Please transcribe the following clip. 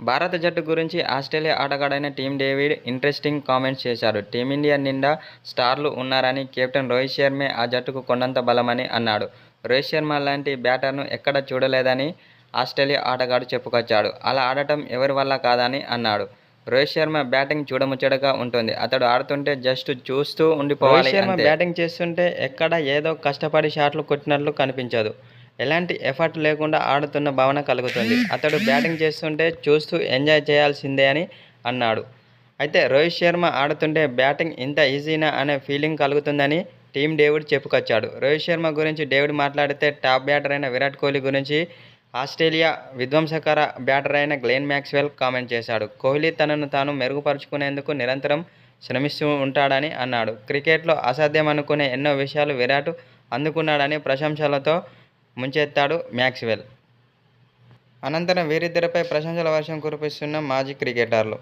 భారత జట్టు గురించి ఆస్ట్రేలియా ఆటగాడైన టీమ్ డేవిడ్ ఇంట్రెస్టింగ్ కామెంట్స్ చేశాడు. టీమిండియా నిండా స్టార్లు ఉన్నారని కెప్టెన్ రోహిత్ శర్మే ఆ జట్టుకు కొండంత బలమని అన్నాడు. రోహిత్ శర్మ లాంటి బ్యాటర్ను ఎక్కడ చూడలేదని ఆస్ట్రేలియా ఆటగాడు చెప్పుకొచ్చాడు. అలా ఆడటం ఎవరి వల్ల కాదని అన్నాడు. రోహిత్ శర్మ బ్యాటింగ్ చూడముచ్చటగా ఉంటుంది. అతడు ఆడుతుంటే జస్ట్ చూస్తూ ఉండిపోవాలి రోహిత్ శర్మ. బ్యాటింగ్ చేస్తుంటే ఎక్కడ ఏదో కష్టపడి షాట్లు కొట్టినట్లు కనిపించదు. ఎలాంటి ఎఫర్ట్ లేకుండా ఆడుతున్న భావన కలుగుతుంది. అతడు బ్యాటింగ్ చేస్తుంటే చూస్తూ ఎంజాయ్ చేయాల్సిందే అని అన్నాడు. అయితే రోహిత్ శర్మ ఆడుతుంటే బ్యాటింగ్ ఇంత ఈజీనా అనే ఫీలింగ్ కలుగుతుందని టీం డేవిడ్ చెప్పుకొచ్చాడు. రోహిత్ శర్మ గురించి డేవిడ్ మాట్లాడితే టాప్ బ్యాటర్ అయిన విరాట్ కోహ్లీ గురించి ఆస్ట్రేలియా విధ్వంసకర బ్యాటర్ అయిన గ్లెన్ మ్యాక్స్వెల్ కామెంట్ చేశాడు. కోహ్లీ తనను తాను మెరుగుపరుచుకునేందుకు నిరంతరం శ్రమిస్తూ ఉంటాడని అన్నాడు. క్రికెట్లో అసాధ్యం అనుకునే ఎన్నో విషయాలు విరాట్ అందుకున్నాడని ప్రశంసలతో ముంచెత్తాడు మ్యాక్స్వెల్. అనంతరం వీరిద్దరిపై ప్రశంసల వర్షం కురిపిస్తున్న మాజీ క్రికెటర్లు